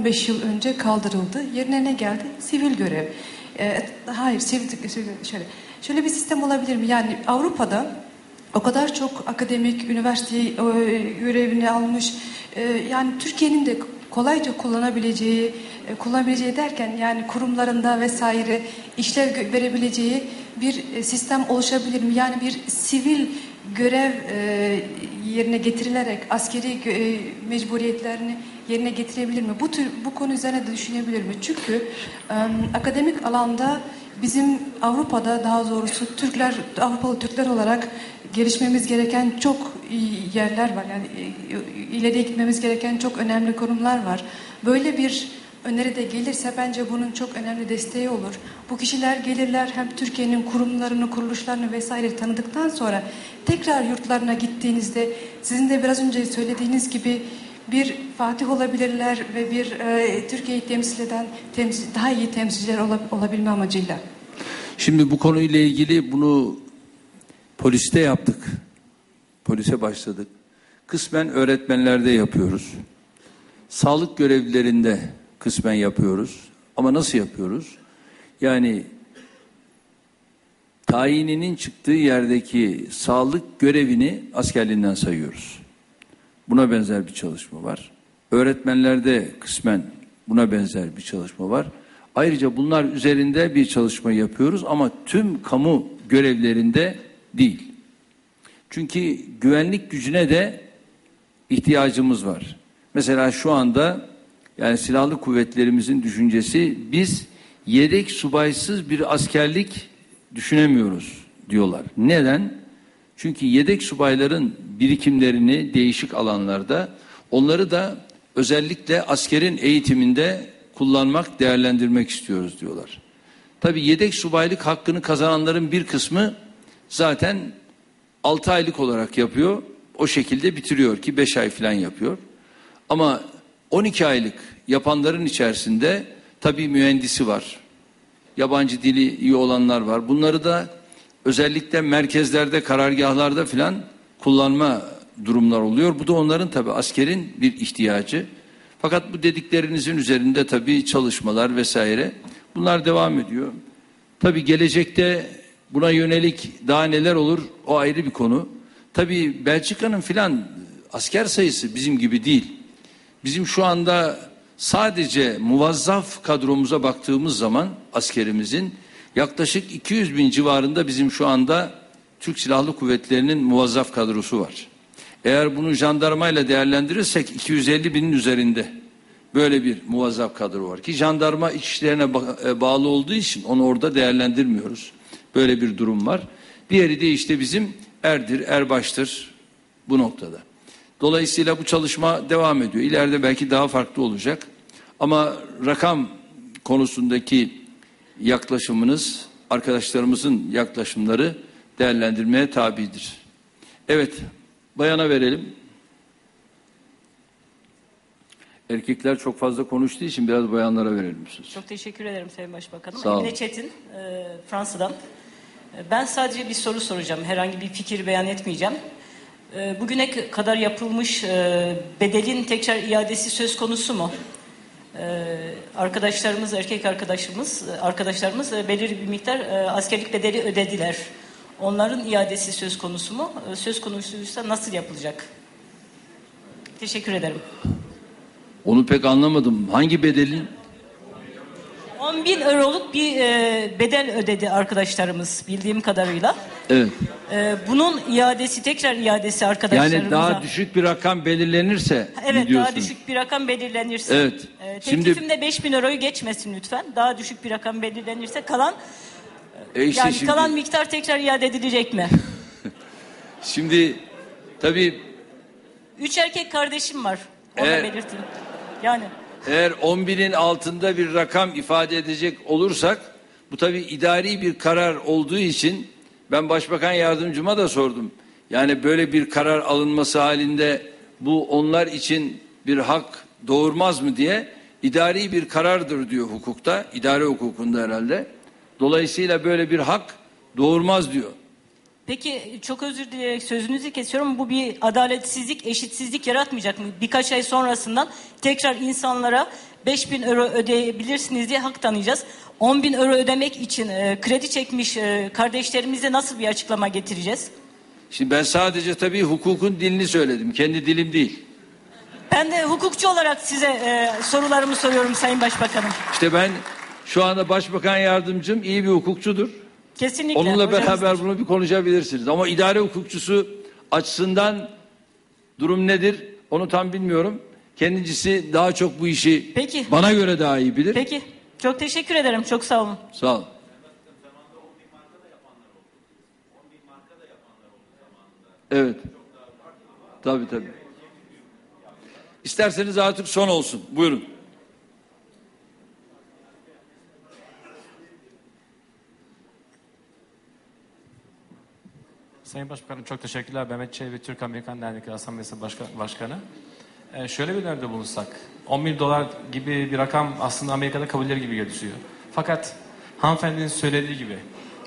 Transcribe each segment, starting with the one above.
15 yıl önce kaldırıldı. Yerine ne geldi? Sivil görev. E, hayır, sivil, sivil şöyle. Şöyle bir sistem olabilir mi? Yani Avrupa'da o kadar çok akademik, üniversite e, görevini almış, e, yani Türkiye'nin de kolayca kullanabileceği, e, kullanabileceği derken yani kurumlarında vesaire işlev verebileceği bir e, sistem oluşabilir mi? Yani bir sivil görev e, yerine getirilerek askeri e, mecburiyetlerini yerine getirebilir mi? Bu tür bu konu üzerine de düşünebilir mi? Çünkü e, akademik alanda bizim Avrupa'da daha doğrusu Türkler Avrupalı Türkler olarak gelişmemiz gereken çok yerler var. Yani e, ileriye gitmemiz gereken çok önemli konumlar var. Böyle bir öneri de gelirse bence bunun çok önemli desteği olur. Bu kişiler gelirler hem Türkiye'nin kurumlarını, kuruluşlarını vesaire tanıdıktan sonra tekrar yurtlarına gittiğinizde sizin de biraz önce söylediğiniz gibi bir Fatih olabilirler ve bir e, Türkiye'yi temsil eden temsil, daha iyi temsilciler ola- olabilme amacıyla. Şimdi bu konuyla ilgili bunu poliste yaptık. Polise başladık. Kısmen öğretmenlerde yapıyoruz. Sağlık görevlilerinde kısmen yapıyoruz. Ama nasıl yapıyoruz? Yani tayininin çıktığı yerdeki sağlık görevini askerliğinden sayıyoruz. Buna benzer bir çalışma var. Öğretmenlerde kısmen buna benzer bir çalışma var. Ayrıca bunlar üzerinde bir çalışma yapıyoruz ama tüm kamu görevlerinde değil. Çünkü güvenlik gücüne de ihtiyacımız var. Mesela şu anda yani silahlı kuvvetlerimizin düşüncesi biz yedek subaysız bir askerlik düşünemiyoruz diyorlar. Neden? Çünkü yedek subayların birikimlerini değişik alanlarda onları da özellikle askerin eğitiminde kullanmak, değerlendirmek istiyoruz diyorlar. Tabii yedek subaylık hakkını kazananların bir kısmı zaten 6 aylık olarak yapıyor. O şekilde bitiriyor ki 5 ay falan yapıyor. Ama 12 aylık yapanların içerisinde tabii mühendisi var. Yabancı dili iyi olanlar var. Bunları da özellikle merkezlerde, karargahlarda filan kullanma durumlar oluyor. Bu da onların tabii askerin bir ihtiyacı. Fakat bu dediklerinizin üzerinde tabii çalışmalar vesaire bunlar devam ediyor. Tabii gelecekte buna yönelik daha neler olur o ayrı bir konu. Tabii Belçika'nın filan asker sayısı bizim gibi değil. Bizim şu anda sadece muvazzaf kadromuza baktığımız zaman askerimizin yaklaşık 200 bin civarında bizim şu anda Türk Silahlı Kuvvetleri'nin muvazzaf kadrosu var. Eğer bunu jandarmayla değerlendirirsek 250 binin üzerinde böyle bir muvazzaf kadro var ki jandarma iç işlerine e, bağlı olduğu için onu orada değerlendirmiyoruz. Böyle bir durum var. Diğeri de işte bizim erdir, erbaştır bu noktada. Dolayısıyla bu çalışma devam ediyor. İleride belki daha farklı olacak. Ama rakam konusundaki yaklaşımınız, arkadaşlarımızın yaklaşımları değerlendirmeye tabidir. Evet, bayana verelim. Erkekler çok fazla konuştuğu için biraz bayanlara verelim söz. Çok teşekkür ederim Sayın Başbakanım. Sağ olun. Emine Çetin, e, Fransa'dan. E, Ben sadece bir soru soracağım. Herhangi bir fikir beyan etmeyeceğim. E, Bugüne kadar yapılmış bedelin tekrar iadesi söz konusu mu? Arkadaşlarımız, erkek arkadaşımız, arkadaşlarımız belirli bir miktar askerlik bedeli ödediler. Onların iadesi söz konusu mu? E, Söz konusuysa nasıl yapılacak? Teşekkür ederim. Onu pek anlamadım. Hangi bedelin? 10 bin euroluk bir e, bedel ödedi arkadaşlarımız bildiğim kadarıyla. Evet. E, bunun iadesi tekrar iadesi arkadaşlarımıza. Yani daha düşük bir rakam belirlenirse Evet daha düşük bir rakam belirlenirse. Evet. E, Şimdi- teklifim de 5 bin euroyu geçmesin lütfen. Daha düşük bir rakam belirlenirse kalan E işte yani şimdi, kalan miktar tekrar iade edilecek mi? şimdi tabii Üç erkek kardeşim var. Onu Evet. belirteyim. Yani Eğer 10 binin altında bir rakam ifade edecek olursak bu tabii idari bir karar olduğu için ben başbakan yardımcıma da sordum. Yani böyle bir karar alınması halinde bu onlar için bir hak doğurmaz mı diye idari bir karardır diyor hukukta, idare hukukunda herhalde. Dolayısıyla böyle bir hak doğurmaz diyor. Peki çok özür dileyerek sözünüzü kesiyorum. Bu bir adaletsizlik, eşitsizlik yaratmayacak mı? Birkaç ay sonrasından tekrar insanlara 5000 euro ödeyebilirsiniz diye hak tanıyacağız. 10 bin euro ödemek için e, kredi çekmiş e, kardeşlerimize nasıl bir açıklama getireceğiz? Şimdi ben sadece tabii hukukun dilini söyledim. Kendi dilim değil. Ben de hukukçu olarak size e, sorularımı soruyorum Sayın Başbakanım. İşte ben şu anda başbakan yardımcım iyi bir hukukçudur. Kesinlikle. Onunla beraber bunu bir konuşabilirsiniz. Ama idare hukukçusu açısından durum nedir onu tam bilmiyorum. Kendisi daha çok bu işi Peki. bana göre daha iyi bilir. Peki. Çok teşekkür ederim. Çok sağ olun. Sağ ol. Evet. Tabii tabii. İsterseniz artık son olsun. Buyurun. Sayın Başbakanım çok teşekkürler. Mehmet Çelebi Türk Amerikan Dernekleri Asamblesi Başka- Başkanı. Ee, şöyle bir öneride bulunsak. 10 bin dolar gibi bir rakam aslında Amerika'da kabulleri gibi gözüküyor. Fakat hanımefendinin söylediği gibi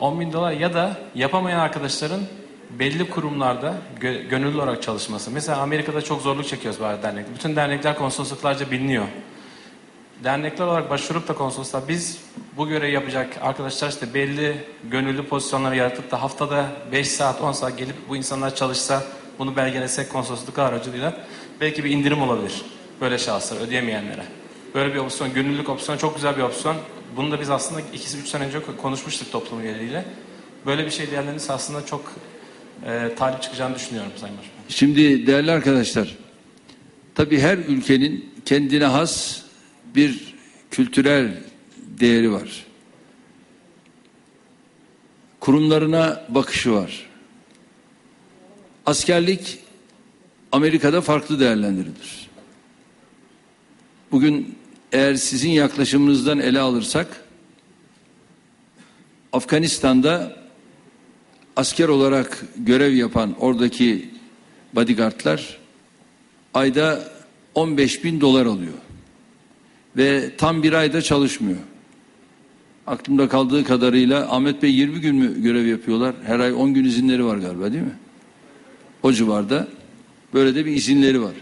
10 bin dolar ya da yapamayan arkadaşların belli kurumlarda gö- gönüllü olarak çalışması. Mesela Amerika'da çok zorluk çekiyoruz bazı dernekler. Bütün dernekler konsolosluklarca biliniyor dernekler olarak başvurup da konsolosluğa biz bu görevi yapacak arkadaşlar işte belli gönüllü pozisyonları yaratıp da haftada 5 saat 10 saat gelip bu insanlar çalışsa bunu belgelesek konsolosluklar aracılığıyla belki bir indirim olabilir böyle şahıslar ödeyemeyenlere. Böyle bir opsiyon, gönüllülük opsiyonu çok güzel bir opsiyon. Bunu da biz aslında 2-3 sene önce konuşmuştuk toplum üyeleriyle. Böyle bir şey değerlenirse aslında çok e, talip çıkacağını düşünüyorum Sayın Başbakan. Şimdi değerli arkadaşlar, tabii her ülkenin kendine has bir kültürel değeri var. Kurumlarına bakışı var. Askerlik Amerika'da farklı değerlendirilir. Bugün eğer sizin yaklaşımınızdan ele alırsak Afganistan'da asker olarak görev yapan oradaki bodyguardlar ayda 15 bin dolar alıyor. Ve tam bir ayda çalışmıyor. Aklımda kaldığı kadarıyla Ahmet Bey 20 gün mü görev yapıyorlar? Her ay 10 gün izinleri var galiba değil mi? O civarda böyle de bir izinleri var.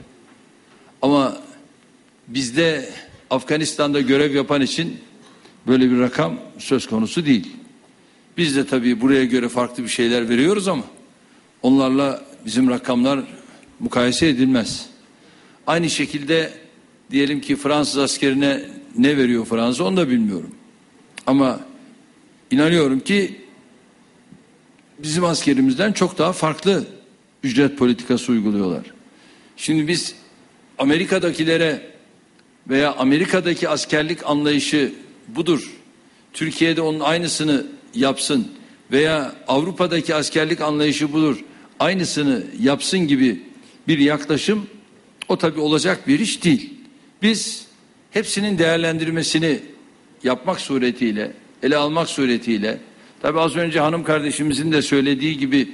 Ama bizde Afganistan'da görev yapan için böyle bir rakam söz konusu değil. Biz de tabii buraya göre farklı bir şeyler veriyoruz ama onlarla bizim rakamlar mukayese edilmez. Aynı şekilde diyelim ki Fransız askerine ne veriyor Fransa onu da bilmiyorum. Ama inanıyorum ki bizim askerimizden çok daha farklı ücret politikası uyguluyorlar. Şimdi biz Amerika'dakilere veya Amerika'daki askerlik anlayışı budur. Türkiye'de onun aynısını yapsın veya Avrupa'daki askerlik anlayışı budur. Aynısını yapsın gibi bir yaklaşım o tabi olacak bir iş değil. Biz hepsinin değerlendirmesini yapmak suretiyle, ele almak suretiyle tabi az önce hanım kardeşimizin de söylediği gibi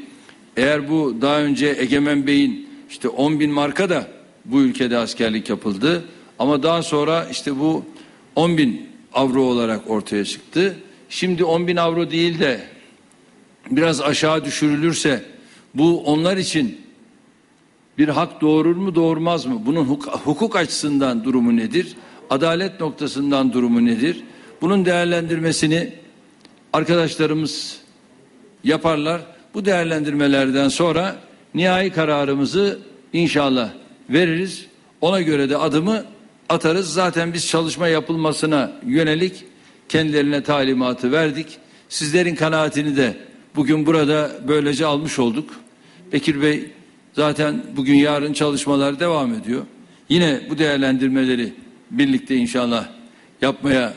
eğer bu daha önce Egemen Bey'in işte 10 bin marka da bu ülkede askerlik yapıldı ama daha sonra işte bu 10 bin avro olarak ortaya çıktı. Şimdi 10 bin avro değil de biraz aşağı düşürülürse bu onlar için bir hak doğurur mu doğurmaz mı? Bunun huk- hukuk açısından durumu nedir? Adalet noktasından durumu nedir? Bunun değerlendirmesini arkadaşlarımız yaparlar. Bu değerlendirmelerden sonra nihai kararımızı inşallah veririz. Ona göre de adımı atarız. Zaten biz çalışma yapılmasına yönelik kendilerine talimatı verdik. Sizlerin kanaatini de bugün burada böylece almış olduk. Bekir Bey zaten bugün yarın çalışmalar devam ediyor. Yine bu değerlendirmeleri birlikte inşallah yapmaya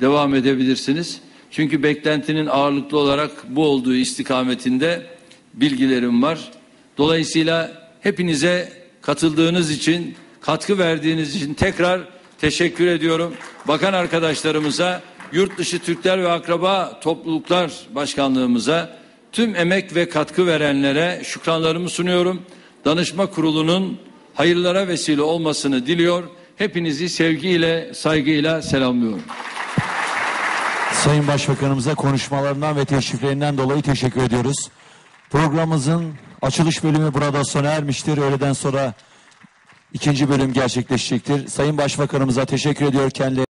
devam edebilirsiniz. Çünkü beklentinin ağırlıklı olarak bu olduğu istikametinde bilgilerim var. Dolayısıyla hepinize katıldığınız için, katkı verdiğiniz için tekrar teşekkür ediyorum. Bakan arkadaşlarımıza, Yurt Dışı Türkler ve Akraba Topluluklar Başkanlığımıza, tüm emek ve katkı verenlere şükranlarımı sunuyorum. Danışma kurulunun hayırlara vesile olmasını diliyor. Hepinizi sevgiyle, saygıyla selamlıyorum. Sayın Başbakanımıza konuşmalarından ve teşriflerinden dolayı teşekkür ediyoruz. Programımızın açılış bölümü burada sona ermiştir. Öğleden sonra ikinci bölüm gerçekleşecektir. Sayın Başbakanımıza teşekkür ediyor kendilerine.